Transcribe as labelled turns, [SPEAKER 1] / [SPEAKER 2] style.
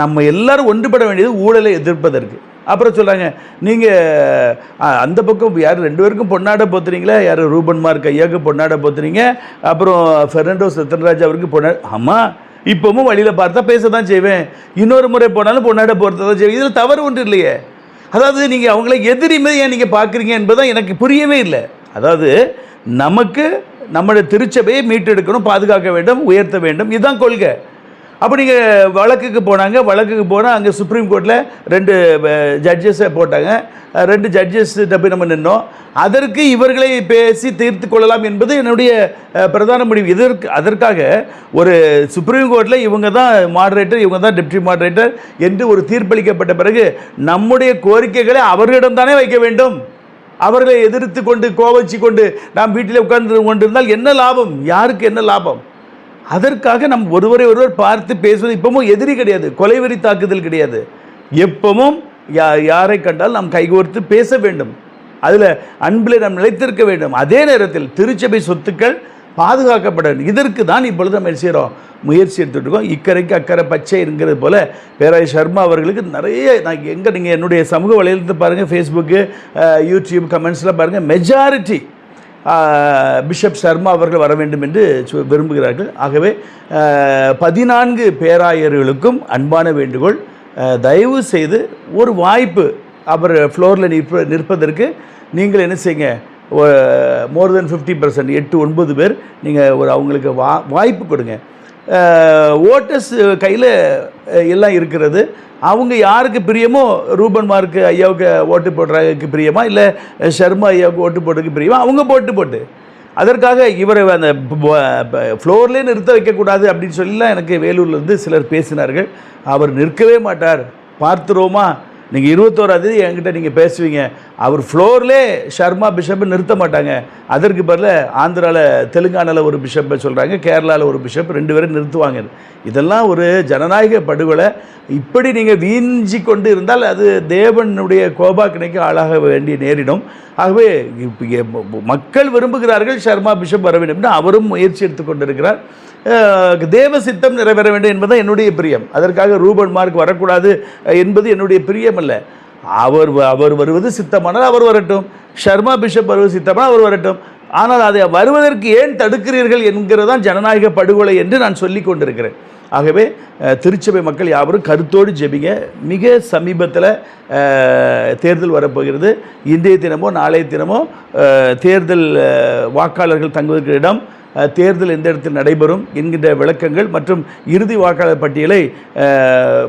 [SPEAKER 1] நம்ம எல்லாரும் ஒன்றுபட வேண்டியது ஊழலை எதிர்ப்பதற்கு. அப்புறம் சொல்கிறாங்க நீங்கள் அந்த பக்கம் யார் ரெண்டு பேருக்கும் பொன்னாட போத்துறீங்களா? யார் ரூபன் மார்க் ஐயாவுக்கு பொன்னாட போத்துறீங்க? அப்புறம் ஃபெர்னாண்டோ சத்யராஜ் அவருக்கு பொன்னா ஆமாம் இப்போவும் வழியில் பார்த்தா பேச தான் செய்வேன். இன்னொரு முறை போனாலும் பொன்னாட போகிறத தான் செய்வேன். இதில் தவறு ஒன்று இல்லையே. அதாவது நீங்கள் அவங்கள எதிரி ஏன் நீங்கள் பார்க்குறீங்க என்பதுதான் எனக்கு புரியவே இல்லை. அதாவது நமக்கு நம்மளை திருச்சபையை மீட்டெடுக்கணும் பாதுகாக்க வேண்டும் உயர்த்த வேண்டும். இதுதான் கொள்கை. அப்போ நீங்கள் வழக்குக்கு போனாங்க வழக்குக்கு போனால் அங்கே சுப்ரீம் கோர்ட்டில் ரெண்டு ஜட்ஜஸை போட்டாங்க. ரெண்டு ஜட்ஜஸ்கிட்ட போய் நம்ம நின்னோம். அதற்கு இவர்களை பேசி தீர்த்து கொள்ளலாம் என்பது என்னுடைய பிரதான முடிவு. இதற்கு அதற்காக ஒரு சுப்ரீம் கோர்ட்டில் இவங்க தான் மாடரேட்டர் இவங்க தான் டெப்டி மாடரேட்டர் என்று ஒரு தீர்ப்பளிக்கப்பட்ட பிறகு நம்முடைய கோரிக்கைகளை அவர்களிடம் தானே வைக்க வேண்டும். அவர்களை எதிர்த்து கொண்டு கோவச்சி கொண்டு நாம் வீட்டில் உட்கார்ந்து கொண்டிருந்தால் என்ன லாபம்? யாருக்கு என்ன லாபம்? அதற்காக நம் ஒருவரை ஒருவர் பார்த்து பேசுவது இப்பவும் எதிரி கிடையாது கொலைவெறி தாக்குதல் கிடையாது. எப்பவும் யா யாரை கண்டால் நாம் கைகோர்த்து பேச வேண்டும். அதில் அன்பில் நாம் நிலைத்திருக்க வேண்டும். அதே நேரத்தில் திருச்சபை சொத்துக்கள் பாதுகாக்கப்பட வேண்டும். இதற்கு தான் இப்பொழுது நம்ம செய்கிறோம்? முயற்சி எடுத்துட்டுருக்கோம் இக்கரைக்கு அக்கறை பச்சைங்கிறது போல பேராய் சர்மா அவர்களுக்கு நிறைய நான் எங்கே நீங்கள் என்னுடைய சமூக வலையிலிருந்து பாருங்கள் ஃபேஸ்புக்கு யூடியூப் கமெண்ட்ஸ்லாம் பாருங்கள் மெஜாரிட்டி பிஷப் சர்மா அவர்கள் வர வேண்டும் என்று விரும்புகிறார்கள். ஆகவே பதினான்கு பேராயர்களுக்கும் அன்பான வேண்டுகோள் தயவு செய்து ஒரு வாய்ப்பு அவர் ஃப்ளோரில் நிற்ப நிற்பதற்கு நீங்கள் என்ன செய்யுங்க மோர் தென் ஃபிஃப்டி பர்சன்ட் எட்டு ஒன்பது பேர் நீங்கள் ஒரு அவங்களுக்கு வா வாய்ப்பு கொடுங்க. ஓட்டர்ஸ் கையில் எல்லாம் இருக்கிறது. அவங்க யாருக்கு பிரியமோ ரூபன் மார்க்கு ஐயாவுக்கு ஓட்டு போடுறதுக்கு பிரியமா இல்லை சர்மா ஐயாவுக்கு ஓட்டு போடுறதுக்கு பிரியமா அவங்க போட்டு போட்டு. அதற்காக இவரை அந்த ஃப்ளோர்லேயே நிறுத்த வைக்கக்கூடாது அப்படின்னு சொல்லிலாம் எனக்கு வேலூர்லேருந்து சிலர் பேசினார்கள். அவர் நிற்கவே மாட்டார். பார்த்துருவோமா? நீங்கள் இருபத்தோராந்தேதி என்கிட்ட நீங்கள் பேசுவீங்க. அவர் ஃப்ளோர்லே ஷர்மா பிஷப்பை நிறுத்த மாட்டாங்க. அதற்கு பதில் ஆந்திராவில் தெலுங்கானாவில் ஒரு பிஷப்பை சொல்கிறாங்க கேரளாவில் ஒரு பிஷப் ரெண்டு பேரும் நிறுத்துவாங்க. இதெல்லாம் ஒரு ஜனநாயக படுகொலை. இப்படி நீங்கள் வீஞ்சி கொண்டு இருந்தால் அது தேவனுடைய கோபாக்கினைக்கு ஆளாக வேண்டிய நேரிடும். ஆகவே மக்கள் விரும்புகிறார்கள் ஷர்மா பிஷப் வர வேண்டும் என்று அவரும் முயற்சி எடுத்துக்கொண்டிருக்கிறார் தேவ சித்தம் நிறைவேற வேண்டும் என்பதுதான் என்னுடைய பிரியம். அதற்காக ரூபன் மார்க் வரக்கூடாது என்பது என்னுடைய பிரியம் விஷயமல்ல அவர் அவர் வருவது சித்தமானால் அவர் வரட்டும். ஷர்மா பிஷப் வருவது சித்தமானால் அவர் வரட்டும். ஆனால் அதை வருவதற்கு ஏன் தடுக்கிறீர்கள் என்கிறதான் ஜனநாயக படுகொலை என்று நான் சொல்லி கொண்டிருக்கிறேன். ஆகவே திருச்சபை மக்கள் யாவரும் கருத்தோடு ஜெபிங்க. மிக சமீபத்தில் தேர்தல் வரப்போகிறது. இன்றைய தினமோ நாளைய தினமோ தேர்தல் வாக்காளர்கள் தங்குவதற்கு இடம். தேர்தல் எந்த இடத்தில் நடைபெறும் என்கின்ற விளக்கங்கள் மற்றும் இறுதி வாக்காளர் பட்டியலை